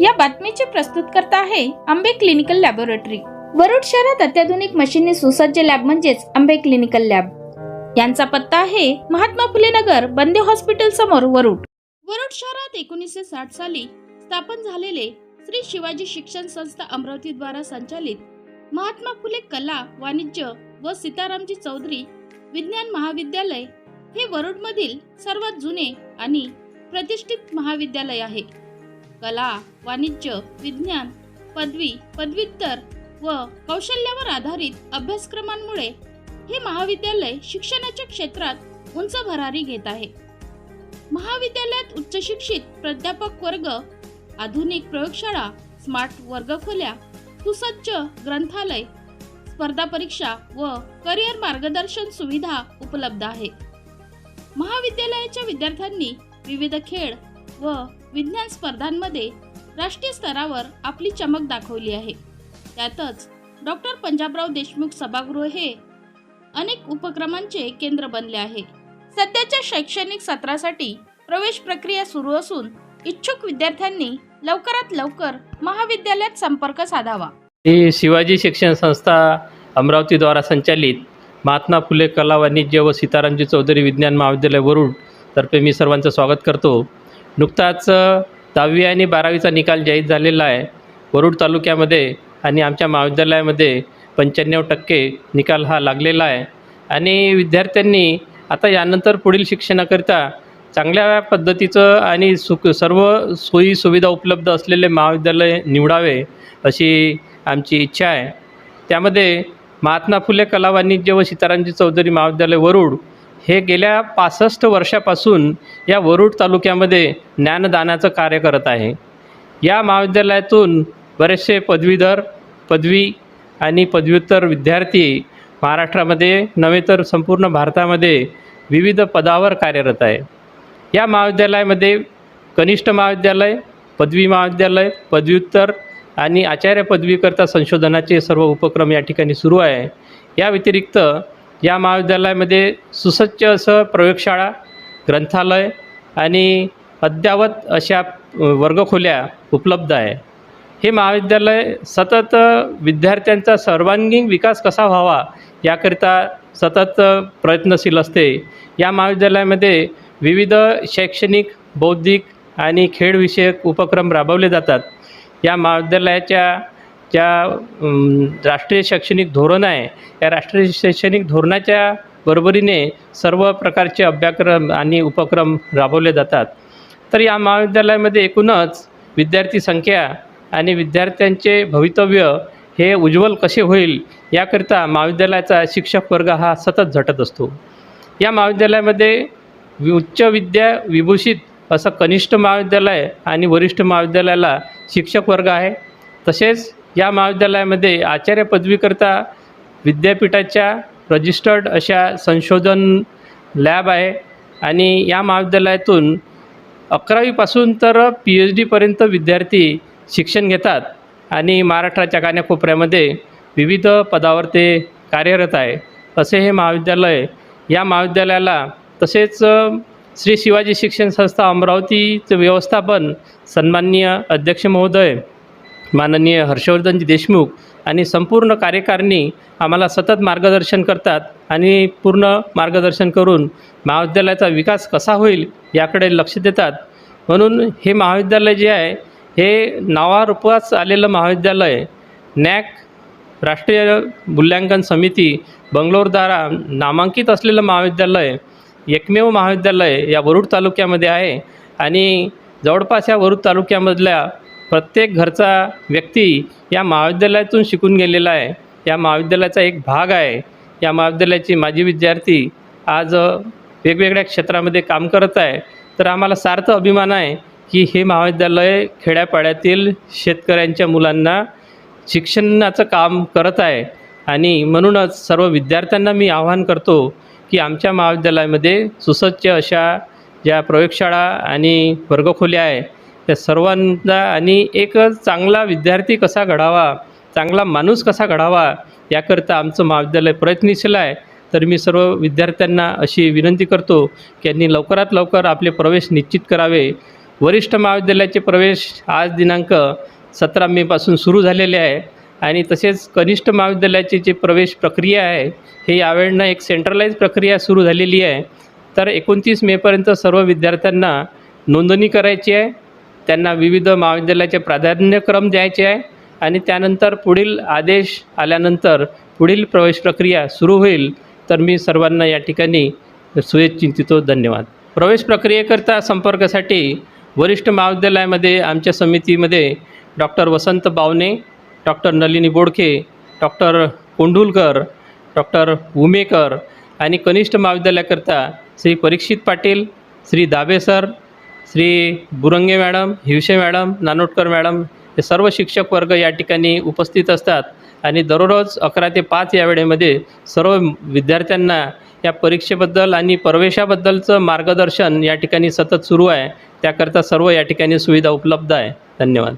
या बातमीचे प्रस्तुतकर्ता आहे आंबे क्लिनिकल लॅबोरेटरी. वरुड शहरात अत्याधुनिक मशीनने सुसज्ज लॅब म्हणजेच आंबे क्लिनिकल लॅब. यांचा पत्ता आहे महात्मा फुले नगर बंदे हॉस्पिटल समोर वरुड. वरुड शहरात एकोणीसशे साठ साली स्थापन झालेले श्री शिवाजी शिक्षण संस्था अमरावती द्वारा संचालित महात्मा फुले कला वाणिज्य व सीतारामजी चौधरी विज्ञान महाविद्यालय हे वरुडमधील सर्वात जुने आणि प्रतिष्ठित महाविद्यालय आहे. कला वाणिज्य विज्ञान पदवी पदव्युत्तर व कौशल्यावर आधारित अभ्यासक्रमांमुळे हे महाविद्यालय शिक्षणाच्या क्षेत्रात उंच भरारी घेत आहे. महाविद्यालयात उच्च शिक्षित प्राध्यापक वर्ग आधुनिक प्रयोगशाळा स्मार्ट वर्गखोल्या सुसज्ज ग्रंथालय स्पर्धा परीक्षा व करिअर मार्गदर्शन सुविधा उपलब्ध आहे. महाविद्यालयाच्या विद्यार्थ्यांनी विविध खेळ व विज्ञान स्पर्धांमध्ये राष्ट्रीय स्तरावर आपली चमक दाखवली आहे. त्यातच डॉक्टर पंजाबराव देशमुख सभागृह हे अनेक उपक्रमांचे केंद्र बनले आहे. सध्याच्या शैक्षणिक सत्रासाठी प्रवेश प्रक्रिया सुरू असून इच्छुक विद्यार्थ्यांनी लवकरात लवकर महाविद्यालयात संपर्क साधावा. ही शिवाजी शिक्षण संस्था अमरावतीद्वारा संचालित महात्मा फुले कला वाणिज्य व सीतारामजी चौधरी विज्ञान महाविद्यालय वरुड तर्फे मी सर्वांचं स्वागत करतो. नुकताच दहावी आणि बारावीचा निकाल जाहीर झालेला आहे. वरुड तालुक्यामध्ये आणि आमच्या महाविद्यालयामध्ये पंच्याण्णव टक्के निकाल हा लागलेला आहे. आणि विद्यार्थ्यांनी आता यानंतर पुढील शिक्षणाकरिता चांगल्या पद्धतीचं आणि सुख सर्व सोयी सुविधा उपलब्ध असलेले महाविद्यालय निवडावे अशी आमची इच्छा आहे. त्यामध्ये महात्मा फुले कला वाणिज्य व सीतारामजी चौधरी महाविद्यालय वरुड हे गेल्या पासष्ट वर्षापासून या वरुड तालुक्यामध्ये ज्ञानदानाचं कार्य करत आहे. या महाविद्यालयातून बरेचसे पदवीधर पदवी आणि पदव्युत्तर विद्यार्थी महाराष्ट्रामध्ये नव्हे तर संपूर्ण भारतामध्ये विविध पदावर कार्यरत आहे. या महाविद्यालयामध्ये कनिष्ठ महाविद्यालय पदवी महाविद्यालय पदव्युत्तर आणि आचार्य पदवीकरता संशोधनाचे सर्व उपक्रम या ठिकाणी सुरू आहे. या व्यतिरिक्त या महाविद्यालयामध्ये सुसज्ज असं प्रयोगशाळा ग्रंथालय आणि अद्ययावत अशा वर्गखोल्या उपलब्ध आहे. हे महाविद्यालय सतत विद्यार्थ्यांचा सर्वांगीण विकास कसा व्हावा याकरिता सतत प्रयत्नशील असते. या महाविद्यालयामध्ये विविध शैक्षणिक बौद्धिक आणि खेळविषयक उपक्रम राबवले जातात. या महाविद्यालयाच्या ज्या राष्ट्रीय शैक्षणिक धोरण आहे या राष्ट्रीय शैक्षणिक धोरणाच्या बरोबरीने सर्व प्रकारचे अभ्यासक्रम आणि उपक्रम राबवले जातात. तर या महाविद्यालयामध्ये एकूणच विद्यार्थी संख्या आणि विद्यार्थ्यांचे भवितव्य हे उज्ज्वल कसे होईल याकरिता महाविद्यालयाचा शिक्षक वर्ग हा सतत झटत असतो. या महाविद्यालयामध्ये उच्च विद्या विभूषित असं कनिष्ठ महाविद्यालय आणि वरिष्ठ महाविद्यालयाला शिक्षक वर्ग आहे. तसेच या महाविद्यालयामध्ये आचार्य पदवीकरता विद्यापीठाच्या रजिस्टर्ड अशा संशोधन लॅब आहे. आणि या महाविद्यालयातून अकरावीपासून तर पी एच डीपर्यंत विद्यार्थी शिक्षण घेतात. आणि महाराष्ट्राच्या कान्याकोपऱ्यामध्ये विविध पदावर ते कार्यरत आहे. असे हे महाविद्यालय या महाविद्यालयाला तसेच श्री शिवाजी शिक्षण संस्था अमरावतीचं व्यवस्थापन सन्माननीय अध्यक्ष महोदय माननीय हर्षवर्धनजी देशमुख आणि संपूर्ण कार्यकारिणी आम्हाला सतत मार्गदर्शन करतात आणि पूर्ण मार्गदर्शन करून महाविद्यालयाचा विकास कसा होईल याकडे लक्ष देतात. म्हणून हे महाविद्यालय जे आहे हे नावारूपास आलेलं महाविद्यालय नॅक राष्ट्रीय मूल्यांकन समिती बंगलोरद्वारा नामांकित असलेलं महाविद्यालय एकमेव महाविद्यालय या वरुड तालुक्यामध्ये आहे आणि जवळपास या वरुड तालुक्यामधल्या प्रत्येक घरचा व्यक्ती या महाविद्यालयातून शिकून गेलेला आहे. या महाविद्यालयाचा एक भाग आहे. या महाविद्यालयाचे माजी विद्यार्थी आज वेगवेगळ्या क्षेत्रामध्ये काम करत आहे. तर आम्हाला सार्थ अभिमान आहे की हे महाविद्यालय खेड्यापाड्यातील शेतकऱ्यांच्या मुलांना शिक्षणाचं काम करत आहे. आणि म्हणूनच सर्व विद्यार्थ्यांना मी आवाहन करतो की आमच्या महाविद्यालयामध्ये सुसज्ज अशा ज्या प्रयोगशाळा आणि वर्गखोल्या आहे त्या सर्वांना आणि एक चांगला विद्यार्थी कसा घडावा चांगला माणूस कसा घडावा याकरता आमचं महाविद्यालय प्रयत्नशील आहे. तर मी सर्व विद्यार्थ्यांना अशी विनंती करतो की यांनी लवकरात लवकर आपले प्रवेश निश्चित करावे. वरिष्ठ महाविद्यालयाचे प्रवेश आज दिनांक सतरा मेपासून सुरू झालेले आहे आणि तसेच कनिष्ठ महाविद्यालयाची जी प्रवेश प्रक्रिया आहे हे यावेळेनं एक सेंट्रलाइज प्रक्रिया सुरू झालेली आहे. तर एकोणतीस मेपर्यंत सर्व विद्यार्थ्यांना नोंदणी करायची आहे. त्यांना विविध महाविद्यालयाचे प्राधान्यक्रम द्यायचे आहे आणि त्यानंतर पुढील आदेश आल्यानंतर पुढील प्रवेश प्रक्रिया सुरू होईल. तर मी सर्वांना या ठिकाणी सुचिंतितो धन्यवाद. प्रवेश प्रक्रियेकरता संपर्कासाठी वरिष्ठ महाविद्यालयामध्ये आमच्या समितीमध्ये doctor Vasant Bawane doctor Nalini Bodke doctor Kondulkar doctor Umekar आणि कनिष्ठ महाविद्यालयाकरता Shri Parikshit Patil Shri Dabe sir Shri Burange madam Hivshe madam Nanotkar madam हे सर्व शिक्षक वर्ग या ठिकाणी उपस्थित असतात आणि दररोज अकरा ते पाच या वेळेमध्ये सर्व विद्यार्थ्यांना या परीक्षेबद्दल आणि प्रवेशाबद्दलचं मार्गदर्शन या ठिकाणी सतत सुरू आहे. त्याकरता सर्व या ठिकाणी सुविधा उपलब्ध आहे. धन्यवाद.